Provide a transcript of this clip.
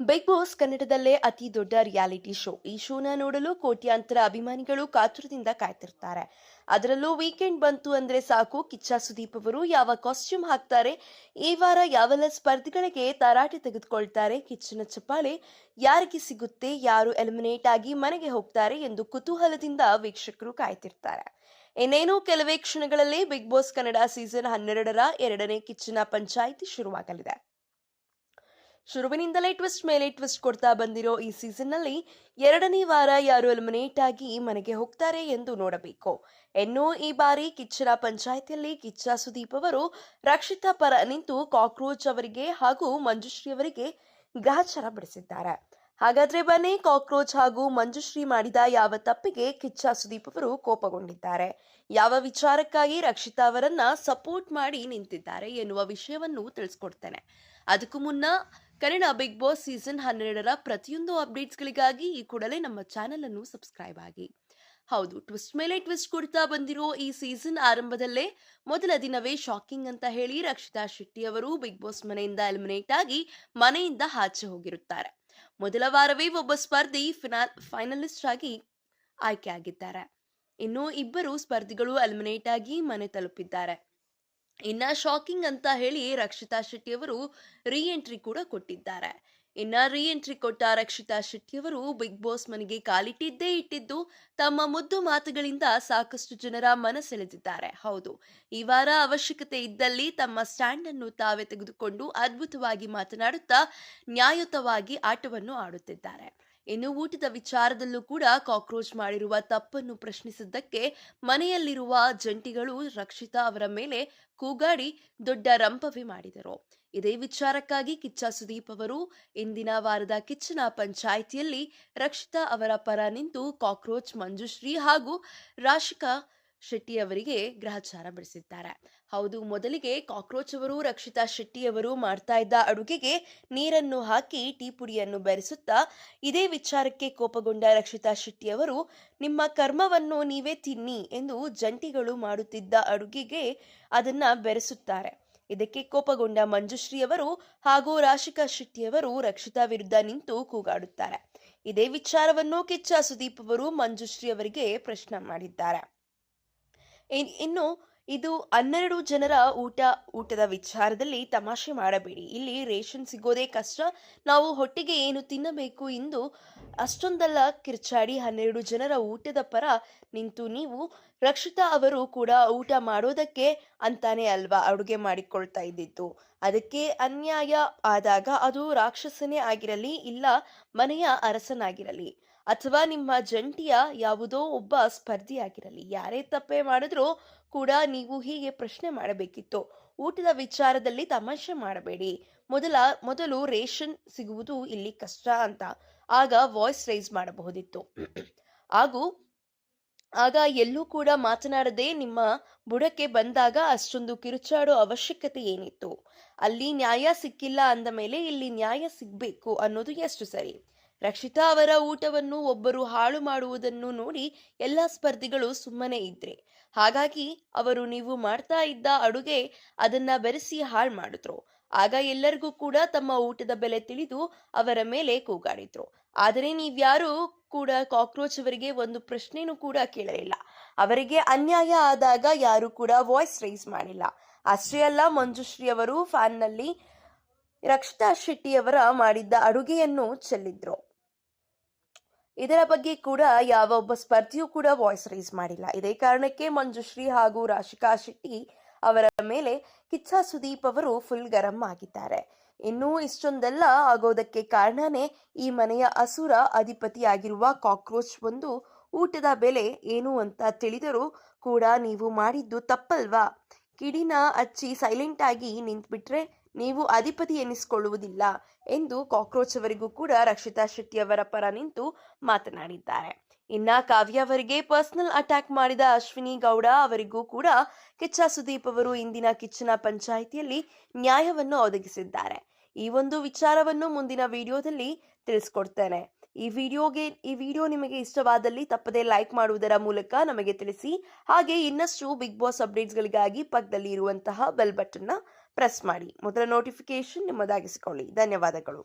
Big boss ಕನ್ನಡದಲ್ಲೇ ಅತಿ ದೊಡ್ಡ ರಿಯಾಲಿಟಿ ಶೋ ಈ ಶೋನ ನೋಡಲು ಕೋಟ್ಯಾಂತರ ಅಭಿಮಾನಿಗಳು ಕಾತುರದಿಂದ ಕಾಯ್ತಿರ್ತಾರೆ. ಅದರಲ್ಲೂ ವೀಕೆಂಡ್ ಬಂತು ಅಂದ್ರೆ ಸಾಕು. ಕಿಚ್ಚ ಸುದೀಪ್ ಅವರು ಯಾವ ಕಾಸ್ಟ್ಯೂಮ್ ಹಾಕ್ತಾರೆ, ಈ ವಾರ ಯಾವೆಲ್ಲ ಸ್ಪರ್ಧಿಗಳಿಗೆ ತರಾಟೆ ತೆಗೆದುಕೊಳ್ತಾರೆ, ಕಿಚ್ಚನ ಚಪ್ಪಾಳೆ ಯಾರಿಗೆ ಸಿಗುತ್ತೆ, ಯಾರು ಎಲಿಮಿನೇಟ್ ಆಗಿ ಮನೆಗೆ ಹೋಗ್ತಾರೆ ಎಂದು ಕುತೂಹಲದಿಂದ ವೀಕ್ಷಕರು ಕಾಯ್ತಿರ್ತಾರೆ. ಇನ್ನೇನು, ಕೆಲವೇ ಕ್ಷಣಗಳಲ್ಲಿ ಬಿಗ್ ಬಾಸ್ ಕನ್ನಡ ಸೀಸನ್ ಹನ್ನೆರಡರ ಎರಡನೇ ಕಿಚ್ಚನ ಪಂಚಾಯಿತಿ ಶುರುವಾಗಲಿದೆ. ಶುರುವಿನಿಂದಲೇ ಟ್ವಿಸ್ಟ್ ಮೇಲೆ ಟ್ವಿಸ್ಟ್ ಕೊಡ್ತಾ ಬಂದಿರೋ ಈ ಸೀಸನ್ನಲ್ಲಿ ಎರಡನೇ ವಾರ ಯಾರು ಎಲಿಮಿನೇಟ್ ಆಗಿ ಮನೆಗೆ ಹೋಗ್ತಾರೆ ಎಂದು ನೋಡಬೇಕು. ಇನ್ನು ಈ ಬಾರಿ ಕಿಚ್ಚರ ಪಂಚಾಯಿತಿಯಲ್ಲಿ ಕಿಚ್ಚ ಸುದೀಪ್ ಅವರು, ರಕ್ಷಿತಾ ಪರ ನಿಂತು ಕಾಕ್ರೋಚ್ ಅವರಿಗೆ ಹಾಗೂ ಮಂಜುಶ್ರೀ ಅವರಿಗೆ ಗ್ರಹಚಾರ ಬಿಡಿಸಿದ್ದಾರೆ. ಹಾಗಾದ್ರೆ ಬನ್ನಿ, ಕಾಕ್ರೋಚ್ ಹಾಗೂ ಮಂಜುಶ್ರೀ ಮಾಡಿದ ಯಾವ ತಪ್ಪಿಗೆ ಕಿಚ್ಚ ಸುದೀಪ್ ಅವರು ಕೋಪಗೊಂಡಿದ್ದಾರೆ. ಯಾವ ವಿಚಾರಕ್ಕಾಗಿ ರಕ್ಷಿತಾ ಅವರನ್ನ ಸಪೋರ್ಟ್ ಮಾಡಿ ನಿಂತಿದ್ದಾರೆ ಎನ್ನುವ ವಿಷಯವನ್ನು ತಿಳಿಸ್ಕೊಡ್ತೇನೆ. ಅದಕ್ಕೂ ಮುನ್ನ ಕನ್ನಡ ಬಿಗ್ ಬಾಸ್ ಸೀಸನ್ ಹನ್ನೆರಡರ ಪ್ರತಿಯೊಂದು ಅಪ್ಡೇಟ್ಸ್ಗಳಿಗಾಗಿ ಈ ಕೂಡಲೇ ನಮ್ಮ ಚಾನೆಲ್ ಅನ್ನು ಸಬ್ಸ್ಕ್ರೈಬ್ ಆಗಿ. ಹೌದು, ಟ್ವಿಸ್ಟ್ ಮೇಲೆ ಟ್ವಿಸ್ಟ್ ಕೊಡ್ತಾ ಬಂದಿರೋ ಈ ಸೀಸನ್ ಆರಂಭದಲ್ಲೇ ಮೊದಲ ದಿನವೇ ಶಾಕಿಂಗ್ ಅಂತ ಹೇಳಿ ರಕ್ಷಿತಾ ಶೆಟ್ಟಿ ಅವರು ಬಿಗ್ ಬಾಸ್ ಮನೆಯಿಂದ ಎಲಿಮಿನೇಟ್ ಆಗಿ ಮನೆಯಿಂದ ಆಚೆ ಹೋಗಿರುತ್ತಾರೆ. ಮೊದಲ ವಾರವೇ ಒಬ್ಬ ಸ್ಪರ್ಧಿ ಫಿನಾಲ್ ಫೈನಲಿಸ್ಟ್ ಆಗಿ ಆಯ್ಕೆಯಾಗಿದ್ದಾರೆ ಇನ್ನು ಇಬ್ಬರು ಸ್ಪರ್ಧಿಗಳು ಎಲಿಮಿನೇಟ್ ಆಗಿ ಮನೆ ತಲುಪಿದ್ದಾರೆ. ಇನ್ನ ಶಾಕಿಂಗ್ ಅಂತ ಹೇಳಿ ರಕ್ಷಿತಾ ಶೆಟ್ಟಿ ಅವರು ರೀ ಎಂಟ್ರಿ ಕೂಡ ಕೊಟ್ಟಿದ್ದಾರೆ. ಇನ್ನ ರೀ ಎಂಟ್ರಿ ಕೊಟ್ಟ ರಕ್ಷಿತಾ ಶೆಟ್ಟಿಯವರು ಬಿಗ್ ಬಾಸ್ ಮನೆಗೆ ಕಾಲಿಟ್ಟಿದ್ದೇ ಇಟ್ಟಿದ್ದು, ತಮ್ಮ ಮುದ್ದು ಮಾತುಗಳಿಂದ ಸಾಕಷ್ಟು ಜನರ ಮನಸೆಳೆದಿದ್ದಾರೆ. ಹೌದು, ಈ ವಾರ ಅವಶ್ಯಕತೆ ಇದ್ದಲ್ಲಿ ತಮ್ಮ ಸ್ಟ್ಯಾಂಡ್ ಅನ್ನು ತಾವೇ ತೆಗೆದುಕೊಂಡು ಅದ್ಭುತವಾಗಿ ಮಾತನಾಡುತ್ತಾ ನ್ಯಾಯಯುತವಾಗಿ ಆಟವನ್ನು ಆಡುತ್ತಿದ್ದಾರೆ. ಇನ್ನು ಊಟದ ವಿಚಾರದಲ್ಲೂ ಕೂಡ ಕಾಕ್ರೋಚ್ ಮಾಡಿರುವ ತಪ್ಪನ್ನು ಪ್ರಶ್ನಿಸಿದ್ದಕ್ಕೆ ಮನೆಯಲ್ಲಿರುವ ಜಂಟಿಗಳು ರಕ್ಷಿತಾ ಅವರ ಮೇಲೆ ಕೂಗಾಡಿ ದೊಡ್ಡ ರಂಪವಿ ಮಾಡಿದರು. ಇದೇ ವಿಚಾರಕ್ಕಾಗಿ ಕಿಚ್ಚ ಸುದೀಪ್ ಅವರು ಇಂದಿನ ವಾರದ ಕಿಚ್ಚನ ಪಂಚಾಯಿತಿಯಲ್ಲಿ ರಕ್ಷಿತಾ ಅವರ ಪರ ನಿಂತು ಕಾಕ್ರೋಚ್ ಮಂಜುಶ್ರೀ ಹಾಗೂ ರಾಶಿಕಾ ಶೆಟ್ಟಿ ಅವರಿಗೆ ಗ್ರಹಚಾರ ಬಿಡಿಸಿದ್ದಾರೆ. ಹೌದು, ಮೊದಲಿಗೆ ಕಾಕ್ರೋಚ್ ಅವರು ರಕ್ಷಿತಾ ಶೆಟ್ಟಿಯವರು ಮಾಡ್ತಾ ಇದ್ದ ಅಡುಗೆಗೆ ನೀರನ್ನು ಹಾಕಿ ಟೀ ಪುಡಿಯನ್ನು ಬೆರೆಸುತ್ತಾ ಇದೇ ವಿಚಾರಕ್ಕೆ ಕೋಪಗೊಂಡ ರಕ್ಷಿತಾ ಶೆಟ್ಟಿಯವರು, ನಿಮ್ಮ ಕರ್ಮವನ್ನು ನೀವೇ ತಿನ್ನಿ ಎಂದು ಜಂಟಿಗಳು ಮಾಡುತ್ತಿದ್ದ ಅಡುಗೆಗೆ ಅದನ್ನ ಬೆರೆಸುತ್ತಾರೆ. ಇದಕ್ಕೆ ಕೋಪಗೊಂಡ ಮಂಜುಶ್ರೀ ಅವರು ಹಾಗೂ ರಾಶಿಕಾ ಶೆಟ್ಟಿಯವರು ರಕ್ಷಿತಾ ವಿರುದ್ಧ ನಿಂತು ಕೂಗಾಡುತ್ತಾರೆ. ಇದೇ ವಿಚಾರವನ್ನು ಕಿಚ್ಚ ಸುದೀಪ್ ಅವರು ಮಂಜುಶ್ರೀ ಅವರಿಗೆ ಪ್ರಶ್ನೆ ಮಾಡಿದ್ದಾರೆ. ಇನ್ನು ಇದು ಹನ್ನೆರಡು ಜನರ ಊಟ, ಊಟದ ವಿಚಾರದಲ್ಲಿ ತಮಾಷೆ ಮಾಡಬೇಡಿ. ಇಲ್ಲಿ ರೇಷನ್ ಸಿಗೋದೇ ಕಷ್ಟ. ನಾವು ಹೊಟ್ಟೆಗೆ ಏನು ತಿನ್ನಬೇಕು ಎಂದು ಅಷ್ಟೊಂದಲ್ಲ ಕಿರ್ಚಾಡಿ ಹನ್ನೆರಡು ಜನರ ಊಟದ ಪರ ನಿಂತು ನೀವು ರಕ್ಷಿತಾ ಅವರು ಕೂಡ ಊಟ ಮಾಡೋದಕ್ಕೆ ಅಂತಾನೆ ಅಲ್ವಾ ಅಡುಗೆ ಮಾಡಿಕೊಳ್ತಾ ಇದ್ದಿದ್ದು. ಅದಕ್ಕೆ ಅನ್ಯಾಯ ಆದಾಗ ಅದು ರಾಕ್ಷಸನೇ ಆಗಿರಲಿ ಇಲ್ಲ ಮನೆಯ ಅರಸನಾಗಿರಲಿ. ಅಥವಾ ನಿಮ್ಮ ಜಂಟಿಯ ಯಾವುದೋ ಒಬ್ಬ ಸ್ಪರ್ಧಿಯಾಗಿರಲಿ. ಯಾರೇ ತಪ್ಪೇ ಮಾಡಿದ್ರೂ ಕೂಡ ನೀವು ಹೀಗೆ ಪ್ರಶ್ನೆ ಮಾಡಬೇಕಿತ್ತು. ಊಟದ ವಿಚಾರದಲ್ಲಿ ತಮಾಷೆ ಮಾಡಬೇಡಿ. ಮೊದಲ, ಮೊದಲು ರೇಷನ್ ಸಿಗುವುದು ಇಲ್ಲಿ ಕಷ್ಟ ಅಂತ. ಆಗ ವಾಯ್ಸ್ ರೈಸ್ ಮಾಡಬಹುದಿತ್ತು. ಹಾಗೂ ಆಗ ಎಲ್ಲೂ ಕೂಡ ಮಾತನಾಡದೆ ನಿಮ್ಮ ಬುಡಕ್ಕೆ ಬಂದಾಗ ಅಷ್ಟೊಂದು ಕಿರುಚಾಡೋ ಅವಶ್ಯಕತೆ ಏನಿತ್ತು? ಅಲ್ಲಿ ನ್ಯಾಯ ಸಿಕ್ಕಿಲ್ಲ ಅಂದ ಮೇಲೆ ಇಲ್ಲಿ ನ್ಯಾಯ ಸಿಗ್ಬೇಕು ಅನ್ನೋದು ಎಷ್ಟು ಸರಿ? ರಕ್ಷಿತಾ ಅವರ ಊಟವನ್ನು ಒಬ್ಬರು ಹಾಳು ಮಾಡುವುದನ್ನು ನೋಡಿ ಎಲ್ಲ ಸ್ಪರ್ಧಿಗಳು ಸುಮ್ಮನೆ ಇದ್ರೆ. ಹಾಗಾಗಿ ಅವರು ನೀವು ಮಾಡ್ತಾ ಇದ್ದ ಅಡುಗೆ ಅದನ್ನ ಬೆರೆಸಿ ಹಾಳು ಮಾಡಿದ್ರು. ಆಗ ಎಲ್ಲರಿಗೂ ಕೂಡ ತಮ್ಮ ಊಟದ ಬೆಲೆ ತಿಳಿದು ಅವರ ಮೇಲೆ ಕೂಗಾಡಿದ್ರು. ಆದರೆ ನೀವ್ಯಾರು ಕೂಡ ಕಾಕ್ರೋಚ್ ಅವರಿಗೆ ಒಂದು ಪ್ರಶ್ನೆನೂ ಕೂಡ ಕೇಳಲಿಲ್ಲ. ಅವರಿಗೆ ಅನ್ಯಾಯ ಆದಾಗ ಯಾರು ಕೂಡ ವಾಯ್ಸ್ ರೈಸ್ ಮಾಡಿಲ್ಲ. ಅಷ್ಟೇ ಅಲ್ಲ, ಮಂಜುಶ್ರೀ ಅವರು ಫ್ಯಾನ್ನಲ್ಲಿ ರಕ್ಷಿತಾ ಶೆಟ್ಟಿಯವರ ಮಾಡಿದ್ದ ಅಡುಗೆಯನ್ನು ಚೆಲ್ಲಿದ್ರು. ಇದರ ಬಗ್ಗೆ ಕೂಡ ಯಾವ ಒಬ್ಬ ಸ್ಪರ್ಧಿಯೂ ಕೂಡ ವಾಯ್ಸ್ ರೈಸ್ ಮಾಡಿಲ್ಲ. ಇದೇ ಕಾರಣಕ್ಕೆ ಮಂಜುಶ್ರೀ ಹಾಗೂ ರಾಶಿಕಾ ಶೆಟ್ಟಿ ಅವರ ಮೇಲೆ ಕಿಚ್ಚ ಸುದೀಪ್ ಅವರು ಫುಲ್ ಗರಂ ಆಗಿದ್ದಾರೆ. ಇನ್ನೂ ಇಷ್ಟೊಂದೆಲ್ಲ ಆಗೋದಕ್ಕೆ ಕಾರಣನೇ ಈ ಮನೆಯ ಅಸುರ ಅಧಿಪತಿಯಾಗಿರುವ ಕಾಕ್ರೋಚ್ ಒಂದು ಊಟದ ಬೆಲೆ ಏನು ಅಂತ ತಿಳಿದರೂ ಕೂಡ ನೀವು ಮಾಡಿದ್ದು ತಪ್ಪಲ್ವಾ? ಕಿಡಿನ ಅಚ್ಚಿ ಸೈಲೆಂಟ್ ಆಗಿ ನಿಂತ್ಬಿಟ್ರೆ ನೀವು ಅಧಿಪತಿ ಎನಿಸಿಕೊಳ್ಳುವುದಿಲ್ಲ ಎಂದು ಕಾಕ್ರೋಚ್ ಅವರಿಗೂ ಕೂಡ ರಕ್ಷಿತಾ ಶೆಟ್ಟಿ ಅವರ ಪರ ನಿಂತು ಮಾತನಾಡಿದ್ದಾರೆ. ಇನ್ನ ಕಾವ್ಯ ಅವರಿಗೆ ಪರ್ಸನಲ್ ಅಟ್ಯಾಕ್ ಮಾಡಿದ ಅಶ್ವಿನಿ ಗೌಡ ಅವರಿಗೂ ಕೂಡ ಕಿಚ್ಚ ಸುದೀಪ್ ಅವರು ಇಂದಿನ ಕಿಚ್ಚನ ಪಂಚಾಯಿತಿಯಲ್ಲಿ ನ್ಯಾಯವನ್ನು ಒದಗಿಸಿದ್ದಾರೆ. ಈ ಒಂದು ವಿಚಾರವನ್ನು ಮುಂದಿನ ವಿಡಿಯೋದಲ್ಲಿ ತಿಳಿಸ್ಕೊಡ್ತೇನೆ. ಈ ವಿಡಿಯೋಗೆ ಈ ವಿಡಿಯೋ ನಿಮಗೆ ಇಷ್ಟವಾದಲ್ಲಿ ತಪ್ಪದೇ ಲೈಕ್ ಮಾಡುವುದರ ಮೂಲಕ ನಮಗೆ ತಿಳಿಸಿ. ಹಾಗೆ ಇನ್ನಷ್ಟು ಬಿಗ್ ಬಾಸ್ ಅಪ್ಡೇಟ್ಸ್ಗಳಿಗಾಗಿ ಪಕ್ಕದಲ್ಲಿ ಇರುವಂತಹ ಬೆಲ್ ಬಟನ್ನ ಪ್ರೆಸ್ ಮಾಡಿ. ಮೊದಲ ನೋಟಿಫಿಕೇಶನ್ ನಿಮ್ಮದಾಗಿಸಿಕೊಳ್ಳಿ. ಧನ್ಯವಾದಗಳು.